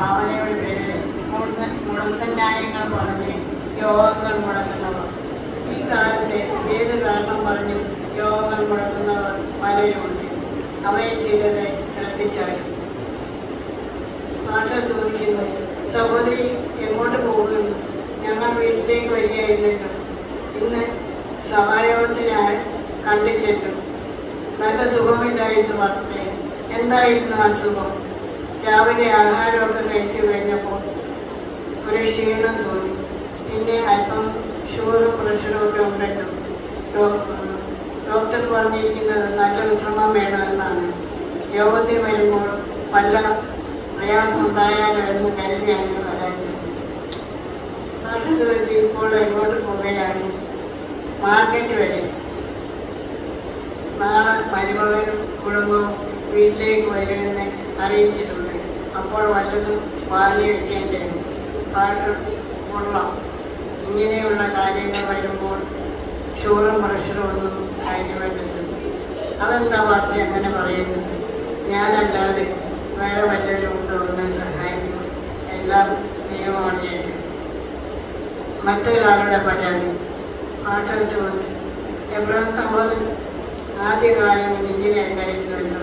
ഭാവനയുടെ പേര് മുടന്തൻ മുടന്തൻ പറഞ്ഞ് യോഗങ്ങൾ മുടക്കുന്നവർ. ഈ കാലത്ത് ഏത് കാരണം പറഞ്ഞും യോഗങ്ങൾ മുടക്കുന്നവർ പലരുമുണ്ട്. അവയെ ചിലത് ശ്രദ്ധിച്ചാലും. ഭാഷ ചോദിക്കുന്നു സഹോദരി എങ്ങോട്ട് പോകുന്നു ഞങ്ങൾ വീട്ടിലേക്ക് വരികയായിരുന്നല്ലോ. ഇന്ന് സഭായോഗത്തിന് കണ്ടില്ലല്ലോ. നല്ല സുഖമില്ലായിരുന്നു വസ്ത്രേ എന്തായിരുന്നു ആ സുഖം? രാവിലെ ആഹാരമൊക്കെ കഴിച്ചു കഴിഞ്ഞപ്പോൾ ഒരു ക്ഷീണം തോന്നി. പിന്നെ അല്പം ഷുഗറും പ്രഷറും ഒക്കെ ഉണ്ടല്ലോ. ഡോക്ടർ പറഞ്ഞിരിക്കുന്നത് നല്ല വിശ്രമം വേണമെന്നാണ്. യോഗത്തിൽ വരുമ്പോൾ വല്ല പ്രയാസം ഉണ്ടായാലോ എന്ന് കരുതിയാണ് വരാഞ്ഞത് ഡോക്ടർ ചോദിച്ചു ഇപ്പോൾ എങ്ങോട്ട് പോവുകയാണ്? മാർക്കറ്റ് വരെ. നാളെ മരുമകനും കുടുംബവും വീട്ടിലേക്ക് വരുമെന്ന് അറിയിച്ചിട്ടുണ്ട്. അപ്പോൾ വല്ലതും വാങ്ങി വരും. ഭാഷ കൊള്ളാം. ഇങ്ങനെയുള്ള കാര്യങ്ങൾ വരുമ്പോൾ ഷുഗറും പ്രഷറും ഒന്നും കാര്യമല്ലല്ലോ അതെന്താ ഭാഷ അങ്ങനെ പറയുന്നത്? ഞാനല്ലാതെ വേറെ വല്ലവരും ഉണ്ടോ എന്നെ സഹായിക്കും എല്ലാം അറിഞ്ഞിട്ട് മറ്റൊരാളുടെ പരാതി. ഭാഷ ചോദിച്ചു. എബ്രഹാം സഹോദരൻ ആദ്യകാലങ്ങളിൽ ഇങ്ങനെയല്ലായിരുന്നല്ലോ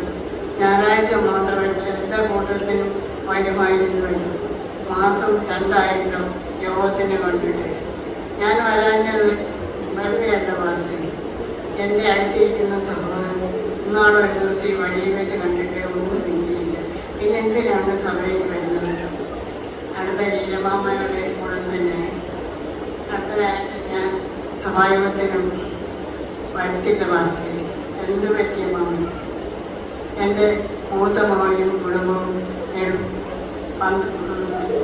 ഞായറാഴ്ച മാത്രമല്ല എല്ലാ കൂട്ടത്തിനും വരുമായിരുന്നുവല്ലോ മാസം രണ്ടായിരം യോഗത്തിന് കണ്ടിട്ട്. ഞാൻ വരാഞ്ഞത് വെറുതെ എന്റെ വാച്ച് എന്റെ അടുത്തിരിക്കുന്ന സഹോദരൻ ഇന്നാളോ ഒരു ദിവസം ഈ വഴിയിൽ വെച്ച് കണ്ടിട്ട് ഒന്നും മിണ്ടിയില്ല. പിന്നെ എന്തിനാണ് സഭയിൽ വരുന്നത്? അടുത്ത ലീലമാമയുടെ കൂടെ തന്നെ അടുത്ത ആഴ്ച ഞാൻ സഭായോഗത്തിനും വരുത്തില്ല വാച്ച് എന്ത് പറ്റിയ മാമൻ? എന്റെ മൂത്ത മാമനും കുടുംബവും പന്ത്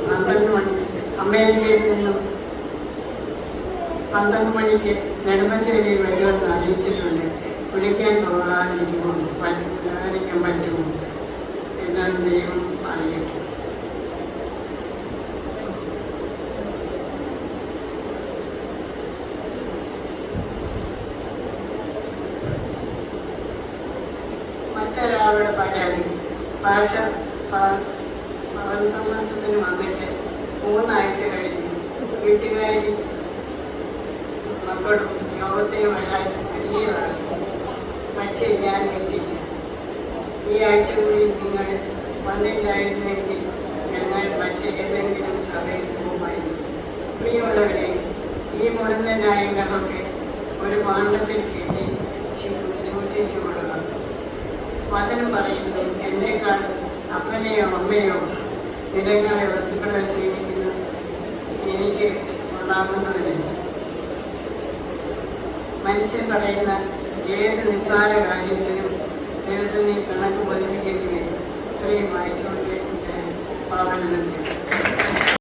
പന്ത്രണ്ട് മണി അമേരിക്കയിൽ നിന്നും പന്ത്രണ്ട് മണിക്ക് നെടുമ്പശ്ശേരിയിൽ വരുമെന്ന് അറിയിച്ചിട്ടുണ്ട്. വിളിക്കാൻ പോകാതിരിക്കുമോ വരാതിരിക്കാൻ പറ്റുമോ എന്നാൽ ദൈവം അറിയട്ടെ മറ്റൊരാളുടെ പരാതി. ഭാഷ ഭവൻ സന്ദർശത്തിന് വന്നിട്ട് മൂന്നാഴ്ച കഴിഞ്ഞു. വീട്ടുകാരി മക്കളും യോഗത്തിന് വരാൻ വലിയതാണ് പക്ഷേ ഞാൻ വിട്ടില്ല. ഈ ആഴ്ച കൂടി നിങ്ങൾ വന്നില്ലായിരുന്നെങ്കിൽ ഞങ്ങൾ മറ്റേതെങ്കിലും സഭയിൽ പോകുമായിരുന്നു പ്രിയമുള്ളവരെ ഈ മുടന്ന ന്യായങ്ങളൊക്കെ ഒരു മാണ്ടത്തിൽ കിട്ടി സൂക്ഷിച്ചു കൊടുക്കണം വചനം പറയുന്നു എന്നേക്കാൾ അപ്പനെയോ അമ്മയോ നിലങ്ങളെ വസ്തുക്കളെ സ്നേഹിക്കുന്നു എനിക്ക് ഉണ്ടാകുന്നതില്ല മനുഷ്യൻ പറയുന്ന ഏത് നിസ്സാര കാര്യത്തിനും ദിവസം നീ കണക്ക് പതിപ്പിക്കേണ്ടി വരും ഇത്രയും വായിച്ചുകൊണ്ടേ പാവനം പാപനത്തിൽ